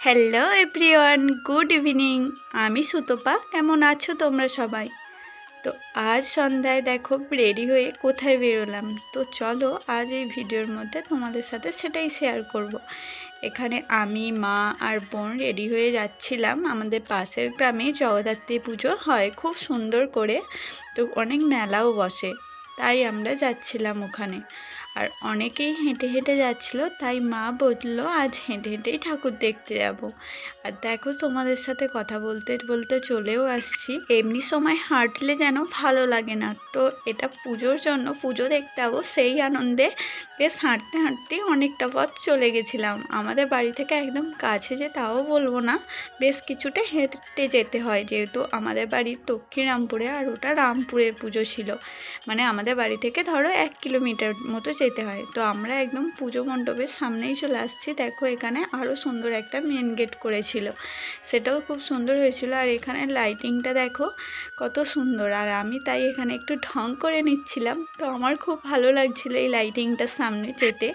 Hello everyone good evening আমি সুতপা। কেমন আছো তোমরা সবাই? তো আজ সন্ধ্যায় দেখো রেডি হয়ে কোথায় বেরোলাম। তো চলো, আজ এই ভিডিওর মধ্যে তোমাদের সাথে সেটাই শেয়ার করব। এখানে আমি, মা আর বোন রেডি হয়ে যাচ্ছিলাম। আমাদের পাশের গ্রামে জগদ্ধাত্রী পুজো হয় খুব সুন্দর করে। তো অনেক মেলাও বসে। তাই আমরা যাচ্ছিলাম ওখানে। আর অনেকেই হেঁটে হেঁটে যাচ্ছিল, তাই মা বলল, আজ হেঁটে হেঁটেই ঠাকুর দেখতে যাব। আর দেখো, তোমাদের সাথে কথা বলতে বলতে চলেও আসছি। এমনি সময় হাঁটলে যেন ভালো লাগে না। তো এটা পুজোর জন্য পুজো দেখতে যাব, সেই আনন্দে বেশ হাঁটতে হাঁটতে অনেকটা পথ চলে গেছিলাম। আমাদের বাড়ি থেকে একদম কাছে যে, তাও বলব না, বেশ কিছুটা হেঁটে যেতে হয়, যেহেতু আমাদের বাড়ির দক্ষিণ রামপুরে আর ওটা রামপুরের পুজো ছিল। মানে আমাদের বাড়ি থেকে ধরো এক কিলোমিটার মতো যেতে হয়। তো আমরা একদম পুজো মণ্ডপের সামনেই চলে আসছি। দেখো এখানে আরও সুন্দর একটা মেন গেট করেছিল। সেটাও খুব সুন্দর হয়েছিল। আর এখানে লাইটিংটা দেখো কত সুন্দর। আর আমি তাই এখানে একটু ঢং করে নিচ্ছিলাম। তো আমার খুব ভালো লাগছিল এই লাইটিংটার সামনে যেতে।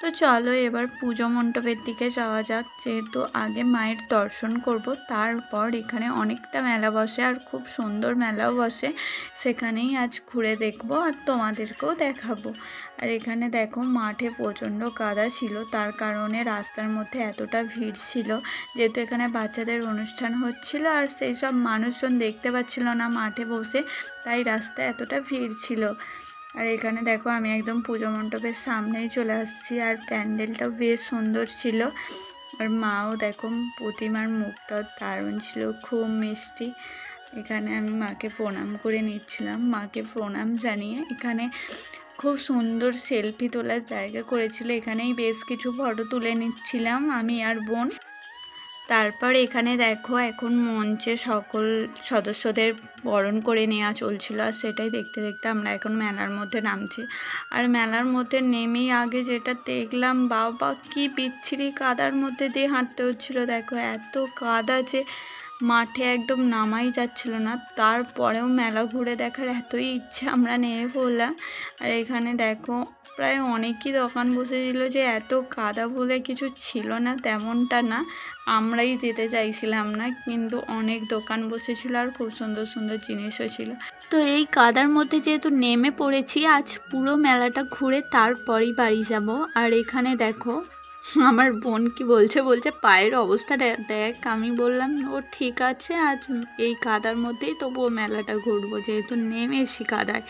তো চলো এবার পুজো মণ্ডপের দিকে যাওয়া যাক। যেহেতু আগে মায়ের দর্শন করব, তারপর এখানে অনেকটা মেলা বসে আর খুব সুন্দর মেলাও বসে। সেখানেই আজ ঘুরে দেখব আর তোমাদেরকেও দেখাবো। আর এখানে দেখো মাঠে প্রচণ্ড কাদা ছিল, তার কারণে রাস্তার মধ্যে এতটা ভিড় ছিল যেহেতু এখানে বাচ্চাদের অনুষ্ঠান হচ্ছিল আর সেই সব মানুষজন দেখতে পাচ্ছিল না মাঠে বসে, তাই রাস্তায় এতটা ভিড় ছিল। আর এখানে দেখো আমি একদম পুজো মণ্ডপের সামনেই চলে আসছি, আর প্যান্ডেলটাও বেশ সুন্দর ছিল। আর মাও দেখো প্রতিমার মুখটাও দারুণ ছিল, খুব মিষ্টি। এখানে আমি মাকে প্রণাম করে নিচ্ছিলাম। মাকে প্রণাম জানিয়ে এখানে খুব সুন্দর সেলফি তোলার জায়গা করেছিল। এখানেই বেশ কিছু ফটো তুলে নিচ্ছিলাম আমি আর বোন। তারপর এখানে দেখো এখন মঞ্চে সকল সদস্যদের বরণ করে নেওয়া চলছিল আর সেটাই দেখতে দেখতে আমরা এখন মেলার মধ্যে নামছি। আর মেলার মধ্যে নেমেই আগে যেটা দেখলাম, বাবা কি বিচ্ছিরি কাদার মধ্যে দিয়ে হাঁটতে হচ্ছিল। দেখো এত কাদা যে মাঠে একদম নামাই যাচ্ছিল না। তারপরেও মেলা ঘুরে দেখার এতই ইচ্ছে আমরা নেমে পড়লাম আর এখানে দেখো প্রায় অনেকই দোকান বসেছিল যে এত কাদা বলে কিছু ছিল না, তেমনটা না। আমরাই যেতে চাইছিলাম না, কিন্তু অনেক দোকান বসেছিল আর খুব সুন্দর সুন্দর জিনিসও ছিল। তো এই কাদার মধ্যে যেহেতু নেমে পড়েছি, আজ পুরো মেলাটা ঘুরে তারপরই বাড়ি যাব। আর এখানে দেখো, আমার বোন কি বলছে বলছে পায়ের অবস্থা দেখ, আমি বললাম, ও ঠিক আছে, আজ এই কাদার মধ্যেই তবুও মেলাটা ঘুরবো, যেহেতু নেমেছি কাদায়।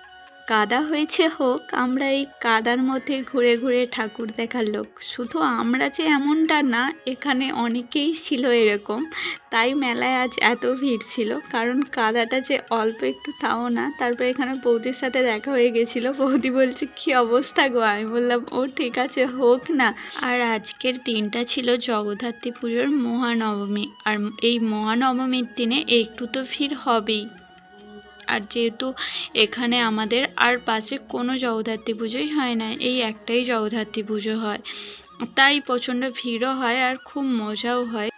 কাদা হয়েছে হোক, আমরা এই কাদার মধ্যে ঘুরে ঘুরে ঠাকুর দেখার লোক। শুধু আমরা যে এমনটা না, এখানে অনেকেই ছিল এরকম। তাই মেলায় আজ এত ভিড় ছিল। কারণ কাদাটা যে অল্প একটু তাও না। তারপর এখানে বৌদির সাথে দেখা হয়ে গেছিল। বৌদি বলছে, কি অবস্থা গো? আমি বললাম, ও ঠিক আছে, হোক না। আর আজকের দিনটা ছিল জগদ্ধাত্রী পুজোর মহানবমী। আর এই মহানবমীর দিনে একটু তো ভিড় হবেই। আর যেহেতু এখানে আমাদের আর পাশে কোনো জগদ্ধাত্রী পুজোই হয় না, এই একটাই জগদ্ধাত্রী পুজো হয়। তাই প্রচণ্ড ভিড়ও হয় আর খুব মজাও হয়।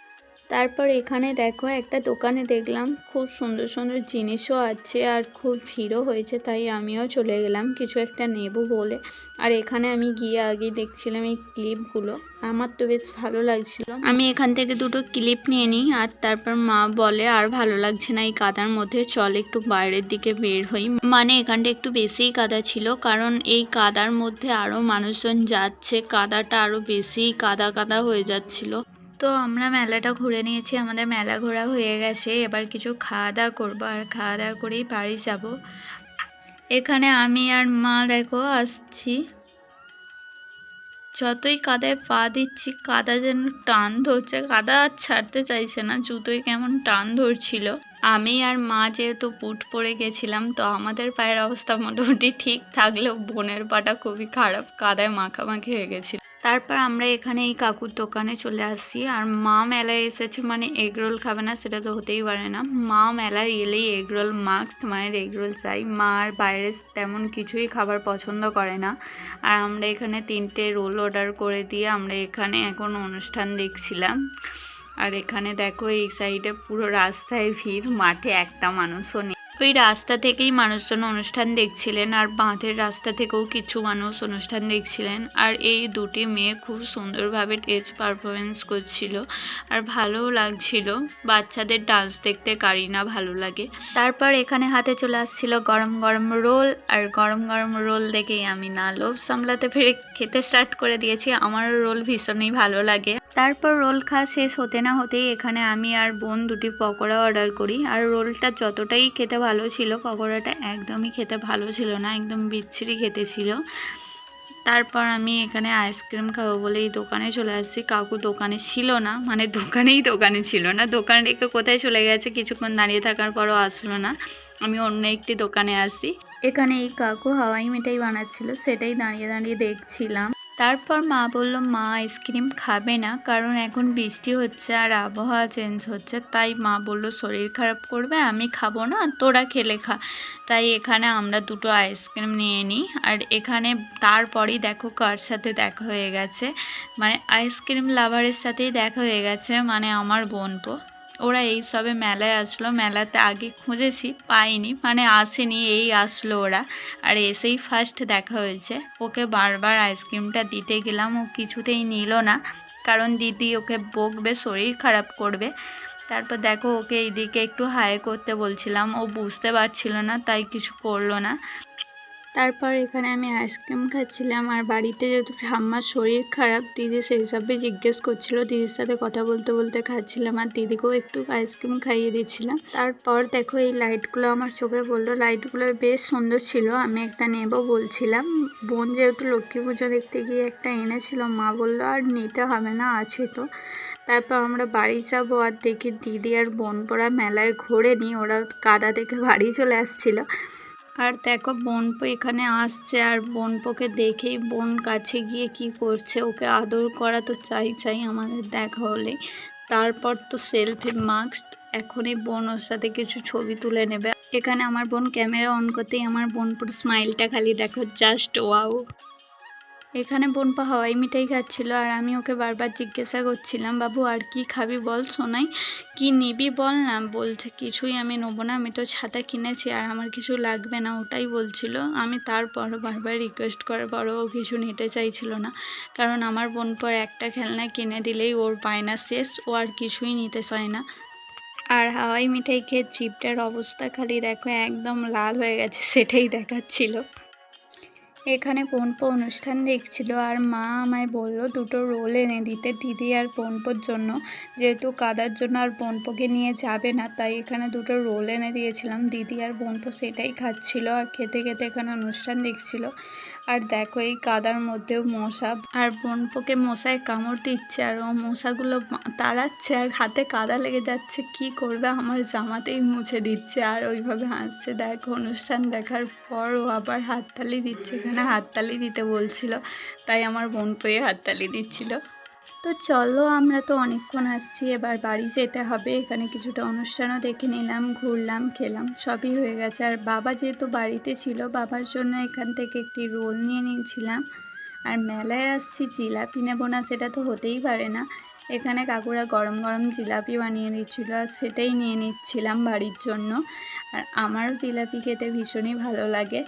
তারপর এখানে দেখো একটা দোকানে দেখলাম, খুব সুন্দর সুন্দর জিনিসও আছে আর খুব ভিড়ও হয়েছে, তাই আমিও চলে গেলাম কিছু একটা নেব বলে। আর এখানে আমি গিয়ে আগে দেখছিলাম এই ক্লিপগুলো, আমার তো বেশ ভালো লাগছিল। আমি এখান থেকে দুটো ক্লিপ নিয়ে নিই আর তারপর মা বলে, আর ভালো লাগছে না এই কাদার মধ্যে, চল একটু বাইরের দিকে বের হই। মানে এখানটা একটু বেশিই কাদা ছিল, কারণ এই কাদার মধ্যে আরও মানুষজন যাচ্ছে, কাদাটা আরও বেশি কাদা কাদা হয়ে যাচ্ছিল। তো আমরা মেলাটা ঘুরে নিয়েছি, আমাদের মেলা ঘোরা হয়ে গেছে। এবার কিছু খাওয়া দাওয়া করব আর খাওয়া দাওয়া করেই বাড়ি যাব। এখানে আমি আর মা দেখো আসছি। যতই কাদায় পা দিচ্ছি, কাদা যেন টান ধরছে, কাদা আর ছাড়তে চাইছে না, জুতোই কেমন টান ধরছিল। আমি আর মা যেহেতু পুট পরে গেছিলাম, তো আমাদের পায়ের অবস্থা মোটামুটি ঠিক থাকলেও বোনের পাটা খুবই খারাপ, কাদায় মাখামাখি হয়ে গেছিল। তারপর আমরা এখানে এই কাকুর দোকানে চলে আসছি। আর মা মেলায় এসেছে মানে এগরোল খাবে না, সেটা তো হতেই পারে না। মা মেলায় এলেই এগরোল মাস্ক মায়ের এগরোল চাই। মা আর বাইরে তেমন কিছুই খাবার পছন্দ করে না। আর আমরা এখানে তিনটে রোল অর্ডার করে দিয়ে আমরা এখানে এখন অনুষ্ঠান দেখছিলাম। আর এখানে দেখো এই সাইডে পুরো রাস্তায় ভিড়, মাঠে একটা মানুষও নেই। ওই রাস্তা থেকেই মানুষজন অনুষ্ঠান দেখছিলেন আর বাঁধের রাস্তা থেকেও কিছু মানুষ অনুষ্ঠান দেখছিলেন। আর এই দুটি মেয়ে খুব সুন্দরভাবে স্টেজ পারফরমেন্স করছিল আর ভালোও লাগছিল। বাচ্চাদের ডান্স দেখতে কারি না ভালো লাগে। তারপর এখানে হাতে চলে আসছিল গরম গরম রোল আর গরম গরম রোল দেখেই আমি না, লোভ সামলাতে পেরে খেতে স্টার্ট করে দিয়েছি। আমার রোল ভীষণই ভালো লাগে। তারপর রোল খাওয়া শেষ হতে না হতেই এখানে আমি আর বোন দুটি পকোড়া অর্ডার করি। আর রোলটা যতটাই খেতে ভালো ছিল, পকোড়াটা একদমই খেতে ভালো ছিল না, একদম বিচ্ছিরি খেতে ছিল। তারপর আমি এখানে আইসক্রিম খাব বলে এই দোকানে চলে আসছি। কাকু দোকানে ছিল না মানে দোকানেই দোকানে ছিল না। দোকান রেখে কোথায় চলে গেছে কিছুক্ষণ দাঁড়িয়ে থাকার পরও আসলো না। আমি অন্য একটি দোকানে আসি। এখানে এই কাকু হাওয়াই মিঠাই বানাচ্ছিল, সেটাই দাঁড়িয়ে দাঁড়িয়ে দেখছিলাম। তারপর মা বলল, মা, আইসক্রিম খাবে না, কারণ এখন বৃষ্টি হচ্ছে আর আবহাওয়া চেঞ্জ হচ্ছে। তাই মা বলল, শরীর খারাপ করবে, আমি খাব না, তোরা খেলে খা। তাই এখানে আমরা দুটো আইসক্রিম নিয়ে নিই, আর এখানে তারপরেই দেখো কার সাথে দেখা হয়ে গেছে। মানে আইসক্রিম লাভারের সাথেই দেখা হয়ে গেছে মানে আমার বোনপো ওরা এই সবে মেলায় আসলো। মেলাতে আগে খুঁজেছি, পাইনি। মানে আসেনি, এই আসলো ওরা। আর এসেই ফার্স্ট দেখা হয়েছে। ওকে বারবার আইসক্রিমটা দিতে গেলাম। ও কিছুতেই নিল না। কারণ দিদি ওকে বকবে, শরীর খারাপ করবে। তারপর দেখো, ওকে এইদিকে একটু হাই করতে বলছিলাম। ও বুঝতে পারছিল না, তাই কিছু করল না। তারপর এখানে আমি আইসক্রিম খাচ্ছিলাম। আর বাড়িতে যেহেতু ঠাম্মার শরীর খারাপ, দিদি সেই সবই জিজ্ঞেস করছিল। দিদির সাথে কথা বলতে বলতে খাচ্ছিলাম আর দিদিকেও একটু আইসক্রিম খাইয়ে দিচ্ছিলাম। তারপর দেখো এই লাইটগুলো আমার চোখে পড়ল। লাইটগুলো বেশ সুন্দর ছিল, আমি একটা নেব বলছিলাম। বোন যেহেতু লক্ষ্মী পুজো দেখতে গিয়ে একটা এনেছিল, মা বলল, আর নিতে হবে না, আছে তো। তারপর আমরা বাড়ি যাব আর দেখি দিদি আর বোন পড়া মেলায় ঘোরে নি ওরা কাদা দেখে বাড়ি চলে আসছিল। আর দেখো বনপো এখানে আসছে আর বনপোকে দেখেই বোন কাছে গিয়ে কি করছে? ওকে আদর করা তো চাই চাই আমাদের দেখা হলে। তারপর তো সেলফি মাস্ক এখনই বোন ওর সাথে কিছু ছবি তুলে নেবে। এখানে আমার বোন ক্যামেরা অন করতেই আমার বোনপুর স্মাইলটা খালি দেখো জাস্ট ওয়াও এখানে বোনপা হাওয়াই মিঠাই খাচ্ছিল আর আমি ওকে বারবার জিজ্ঞাসা করছিলাম, বাবু, আর কি খাবি বল সোনাই? কি নিবি বল না? বলছে, কিছুই আমি নেব না, আমি তো ছাতা কিনেছি আর আমার কিছু লাগবে না। ওটাই বলছিল। আমি তারপরও বারবার রিকোয়েস্ট করার পরও ও কিছু নিতে চাইছিল না, কারণ আমার বোন পর একটা খেলনা কিনে দিলেই ওর বায়না শেষ, ও আর কিছুই নিতে চায় না। আর হাওয়াই মিঠাই খেয়ে চিপটার অবস্থা খালি দেখো, একদম লাল হয়ে গেছে, সেটাই দেখাচ্ছিল। এখানে পোনপো অনুষ্ঠান দেখছিল আর মা আমায় বলল, দুটো রোল এনে দিতে দিদি আর পোনপোর জন্য। যেহেতু কাদার জন্য আর পোনপোকে নিয়ে যাবে না, তাই এখানে দুটো রোল এনে দিয়েছিলাম। দিদি আর পোনপো সেটাই খাচ্ছিল আর খেতে খেতে এখানে অনুষ্ঠান দেখছিল। আর দেখো এই কাদার মধ্যেও মশা। আর বোন পোকে মশায় কামড় দিচ্ছে আর ও মশাগুলো তাড়াচ্ছে আর হাতে কাদা লেগে যাচ্ছে। কি করবে? আমার জামাতেই মুছে দিচ্ছে আর ওইভাবে হাসছে। দেখো, অনুষ্ঠান দেখার পর ও আবার হাততালি দিচ্ছে। এখানে হাততালি দিতে বলছিল, তাই আমার বোন পোয়ে হাততালি দিচ্ছিল। তো চলো আমরা তো অনেকক্ষণ আসছি, এবার বাড়ি যেতে হবে। এখানে কিছুটা অনুষ্ঠানও দেখে নিলাম, ঘুরলাম, খেলাম, সবই হয়ে গেছে। আর বাবা যেহেতু বাড়িতে ছিল, বাবার জন্য এখান থেকে একটি রোল নিয়ে নিয়েছিলাম। আর মেলায় আসছি, জিলাপি নেব না, সেটা তো হতেই পারে না। এখানে কাকুরা গরম গরম জিলাপি বানিয়ে দিচ্ছিল, আর সেটাই নিয়ে নিচ্ছিলাম বাড়ির জন্য। আর আমারও জিলাপি খেতে ভীষণই ভালো লাগে।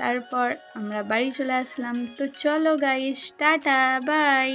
তারপর আমরা বাড়ি চলে আসলাম। তো চলো গাইস টাটা বাই